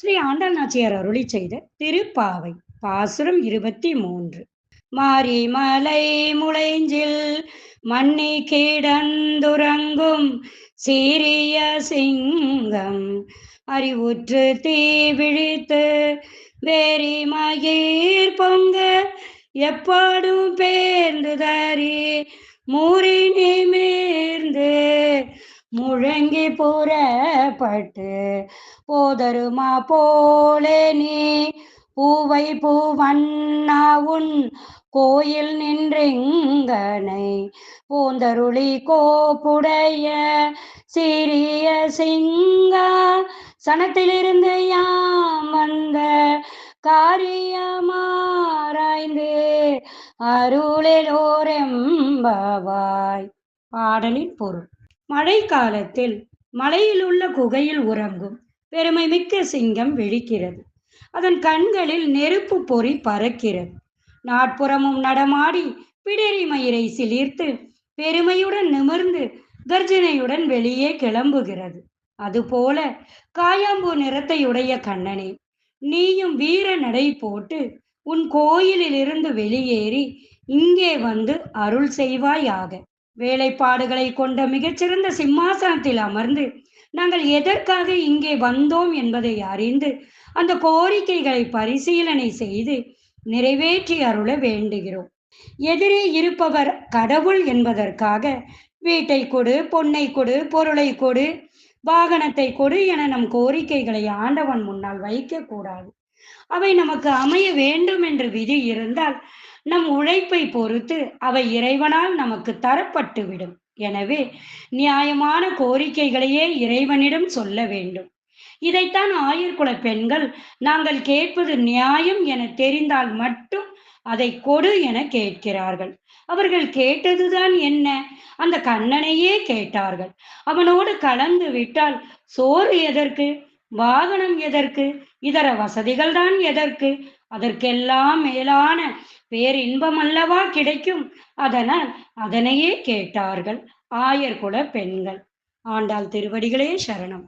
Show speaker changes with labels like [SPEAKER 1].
[SPEAKER 1] ஸ்ரீ ஆண்டாள் நாச்சியார் அருளி செய்த திருப்பாவை பாசுரம் இருபத்தி மூன்று. மாரிமலை முளைஞ்சில் மண்ணி கிடந்துறங்கும் சீரிய சிங்கம். அறிவுற்று தீ விழித்து வேரி மகிர் பொங்க எப்பாடும் பேர்ந்து தரி மூறி நிமிர்ந்து முழங்கி புறப்பட்டு போதருமா போலே நீ? பூவை பூவண்ணா உன் கோயில் நின்றெங்கனை. பூந்தருளி கோப்புடைய சிறிய சிங்கா சனத்திலிருந்து யாம் வந்த காரியமாராய்ந்து அருளிலோரெம்பவாய். பாடலின் பொருள். மழை காலத்தில் மலையில் உள்ள குகையில் உறங்கும் பெருமை மிக்க சிங்கம் விழிக்கிறது. அதன் கண்களில் நெருப்பு பொறி பறக்கிறது. நாட்புறமும் நடமாடி பிடரி மயிரை சிலிர்த்து பெருமையுடன் நிமிர்ந்து கர்ஜனையுடன் வெளியே கிளம்புகிறது. அதுபோல காயாம்பூ நிறத்தையுடைய கண்ணனே நீயும் வீர நடை போட்டு உன் கோயிலிலிருந்து வெளியேறி இங்கே வந்து அருள் செய்வாயாக. வேலைப்பாடுகளை கொண்ட மிகச்சிறந்த சிம்மாசனத்தில் அமர்ந்து நாங்கள் எதற்காக இங்கே வந்தோம் என்பதை அறிந்து அந்த கோரிக்கைகளை பரிசீலனை செய்து நிறைவேற்றி அருள வேண்டுகிறோம். எதிரே இருப்பவர் கடவுள் என்பதற்காக வீட்டை கொடு பொன்னை கொடு பொருளை கொடு வாகனத்தை கொடு என நம் கோரிக்கைகளை ஆண்டவன் முன்னால் வைக்க கூடாது அவை நமக்கு அமைய வேண்டும் என்று விதி இருந்தால் நம் உழைப்பை பொறுத்து அவை இறைவனால் நமக்கு தரப்பட்டுவிடும். எனவே நியாயமான கோரிக்கைகளையே இறைவனிடம் சொல்ல வேண்டும். இதைத்தான் ஆயர்குல பெண்கள் நாங்கள் கேட்பது நியாயம் என தெரிந்தால் மட்டும் அதை கொடு என கேட்கிறார்கள். அவர்கள் கேட்டதுதான் என்ன? அந்த கண்ணனையே கேட்டார்கள். அவனோடு கலந்து விட்டால் சோறு எதற்கு? வாகனம் எதற்கு? இதர வசதிகள் தான் எதற்கு? அதற்கெல்லாம் மேலான பேரின்பம் அல்லவா கிடைக்கும்? அதனால் அதனையே கேட்டார்கள் ஆயர்குல பெண்கள். ஆண்டாள் திருவடிகளே சரணம்.